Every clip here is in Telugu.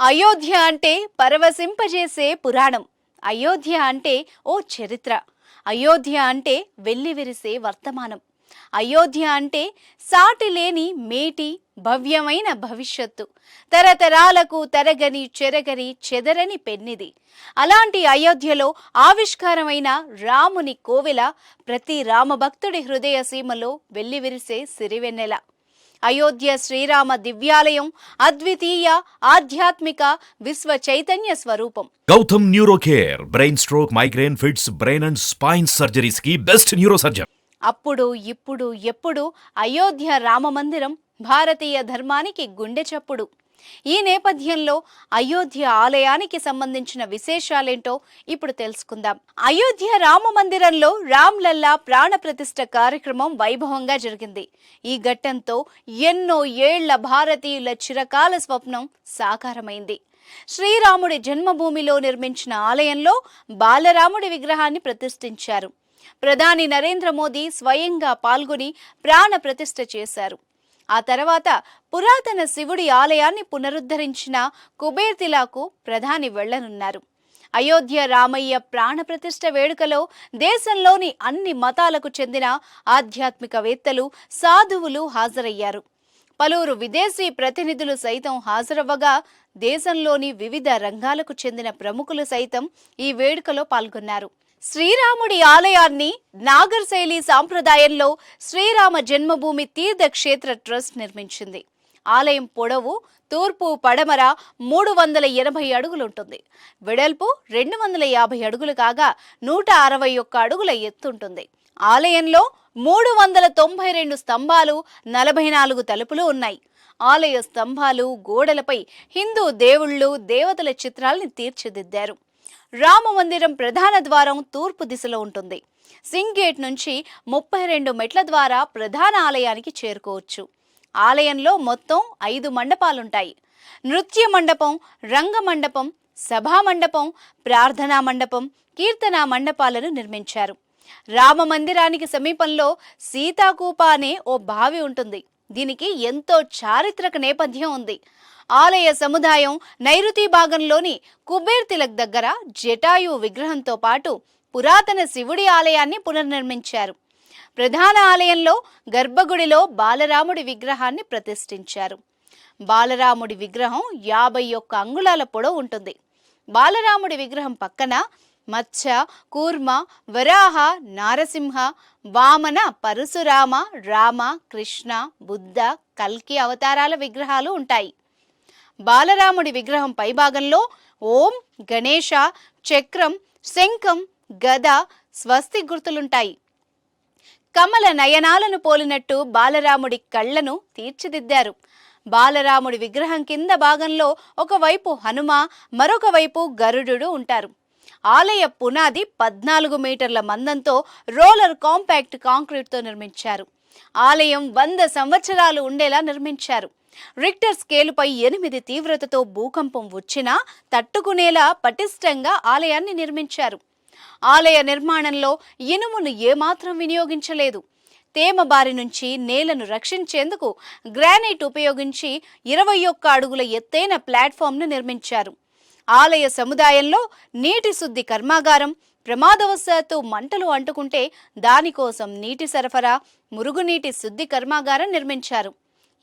అయోధ్య అంటే పరవశింపజేసే పురాణం. అయోధ్య అంటే ఓ చరిత్ర. అయోధ్య అంటే వెల్లివిరిసే వర్తమానం. అయోధ్య అంటే సాటి లేని మేటి భవ్యమైన భవిష్యత్తు. తరతరాలకు తరగని చెరగని చెదరని పెన్నిది. అలాంటి అయోధ్యలో ఆవిష్కారమైన రాముని కోవెల ప్రతి రామభక్తుడి హృదయ సీమలో వెల్లివిరిసే సిరివెన్నెల. అయోధ్య శ్రీరామ దివ్యాలయం అద్వితీయ ఆధ్యాత్మిక విశ్వ చైతన్య స్వరూపం. Gautam neuro care brain stroke migraine fits brain and spine సర్జరీస్కి best neuro surgeon అప్పుడు ఇప్పుడు ఎప్పుడు అయోధ్య రామమందిరం భారతీయ ధర్మానికి గుండె చప్పుడు. ఈ నేపథ్యంలో అయోధ్య ఆలయానికి సంబంధించిన విశేషాలేంటో ఇప్పుడు తెలుసుకుందాం. అయోధ్య రామ మందిరంలో రామ్లల్లా ప్రాణ ప్రతిష్ఠ కార్యక్రమం వైభవంగా జరిగింది. ఈ ఘట్టంతో ఎన్నో ఏళ్ళ భారతీయుల చిరకాల స్వప్నం సాకారమైంది. శ్రీరాముడి జన్మభూమిలో నిర్మించిన ఆలయంలో బాలరాముడి విగ్రహాన్ని ప్రతిష్ఠించారు. ప్రధాని నరేంద్ర మోదీ స్వయంగా పాల్గొని ప్రాణ ప్రతిష్ఠ చేశారు. ఆ తర్వాత పురాతన శివుడి ఆలయాన్ని పునరుద్ధరించిన కుబేర్తిలాకు ప్రధాని వెళ్ళనున్నారు అయోధ్య రామయ్య ప్రాణప్రతిష్ఠ వేడుకలో దేశంలోని అన్ని మతాలకు చెందిన ఆధ్యాత్మికవేత్తలు సాధువులు హాజరయ్యారు. పలువురు విదేశీ ప్రతినిధులు సైతం హాజరవ్వగా దేశంలోని వివిధ రంగాలకు చెందిన ప్రముఖులు సైతం ఈ వేడుకలో పాల్గొన్నారు. శ్రీరాముడి ఆలయాన్ని నాగర్ శైలి సాంప్రదాయంలో శ్రీరామ జన్మభూమి తీర్థక్షేత్ర ట్రస్ట్ నిర్మించింది. ఆలయం పొడవు తూర్పు పడమర మూడు వందల ఎనభై అడుగులుంటుంది. వెడల్పు రెండు వందల యాభై అడుగులు కాగా నూట అరవై ఒక్క అడుగుల ఎత్తుంటుంది. ఆలయంలో మూడు వందల తొంభై రెండు స్తంభాలు నలభై నాలుగు తలుపులు ఉన్నాయి. ఆలయ స్తంభాలు గోడలపై హిందూ దేవుళ్ళు దేవతల చిత్రాల్ని తీర్చిదిద్దారు. రామ మందిరం ప్రధాన ద్వారం తూర్పు దిశలో ఉంటుంది. సింగ్ గేట్ నుంచి ముప్పై రెండు మెట్ల ద్వారా ప్రధాన ఆలయానికి చేరుకోవచ్చు. ఆలయంలో మొత్తం ఐదు మండపాలుంటాయి. నృత్య మండపం రంగ మండపం సభా మండపం ప్రార్థనా మండపం కీర్తనా మండపాలను నిర్మించారు. రామ మందిరానికి సమీపంలో సీతాకూప అనే ఓ బావి ఉంటుంది. దీనికి ఎంతో చారిత్రక నేపథ్యం ఉంది. ఆలయ సముదాయం నైరుతి భాగంలోని కుబేర్ తిలక్ దగ్గర జటాయు విగ్రహంతో పాటు పురాతన శివుడి ఆలయాన్ని పునర్నిర్మించారు. ప్రధాన ఆలయంలో గర్భగుడిలో బాలరాముడి విగ్రహాన్ని ప్రతిష్ఠించారు. బాలరాముడి విగ్రహం యాభై ఒక్క అంగుళాల పొడవు ఉంటుంది. బాలరాముడి విగ్రహం పక్కన మత్స్య కూర్మ వరాహ నారసింహ వామన పరశురామ రామ కృష్ణ బుద్ధ కల్కి అవతారాల విగ్రహాలు ఉంటాయి. బాలరాముడి విగ్రహం పైభాగంలో ఓం గణేష చక్రం శంఖం గద స్వస్తి గుర్తులుంటాయి. కమల నయనాలను పోలినట్టు బాలరాముడి కళ్ళను తీర్చిదిద్దారు. బాలరాముడి విగ్రహం కింద భాగంలో ఒకవైపు హనుమ మరొక వైపు గరుడు ఉంటారు. ఆలయ పునాది పద్నాలుగు మీటర్ల మందంతో రోలర్ కాంపాక్ట్ కాంక్రీట్తో నిర్మించారు. ఆలయం వంద సంవత్సరాలు ఉండేలా నిర్మించారు. రిక్టర్ స్కేలుపై ఎనిమిది తీవ్రతతో భూకంపం వచ్చినా తట్టుకునేలా పటిష్టంగా ఆలయాన్ని నిర్మించారు. ఆలయ నిర్మాణంలో ఇనుమును ఏమాత్రం వినియోగించలేదు. తేమ బారి నుంచి నేలను రక్షించేందుకు గ్రానైట్ ఉపయోగించి ఇరవై ఒక్క అడుగుల ఎత్తైన ప్లాట్ఫామ్ను నిర్మించారు. ఆలయ సముదాయంలో నీటి శుద్ధి కర్మాగారం ప్రమాదవశాత్తు మంటలు అంటుకుంటే దానికోసం నీటి సరఫరా మురుగునీటి శుద్ధి కర్మాగారం నిర్మించారు.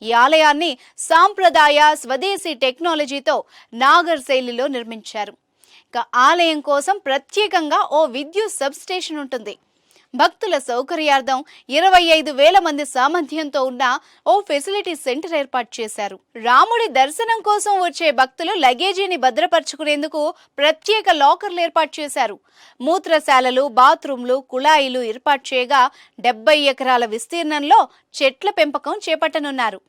ఈ ఆలయాన్ని సాంప్రదాయ స్వదేశీ టెక్నాలజీతో నాగర్ శైలిలో నిర్మించారు. ఇక ఆలయం కోసం ప్రత్యేకంగా ఓ విద్యుత్ సబ్ స్టేషన్ ఉంటుంది. భక్తుల సౌకర్యార్థం ఇరవై ఐదు వేల మంది సామర్థ్యంతో ఉన్న ఓ ఫెసిలిటీ సెంటర్ ఏర్పాటు చేశారు. రాముడి దర్శనం కోసం వచ్చే భక్తులు లగేజీని భద్రపరచుకునేందుకు ప్రత్యేక లాకర్లు ఏర్పాటు చేశారు. మూత్రశాలలు బాత్రూంలు కుళాయిలు ఏర్పాటు చేయగా డెబ్బై ఎకరాల విస్తీర్ణంలో చెట్ల పెంపకం చేపట్టనున్నారు.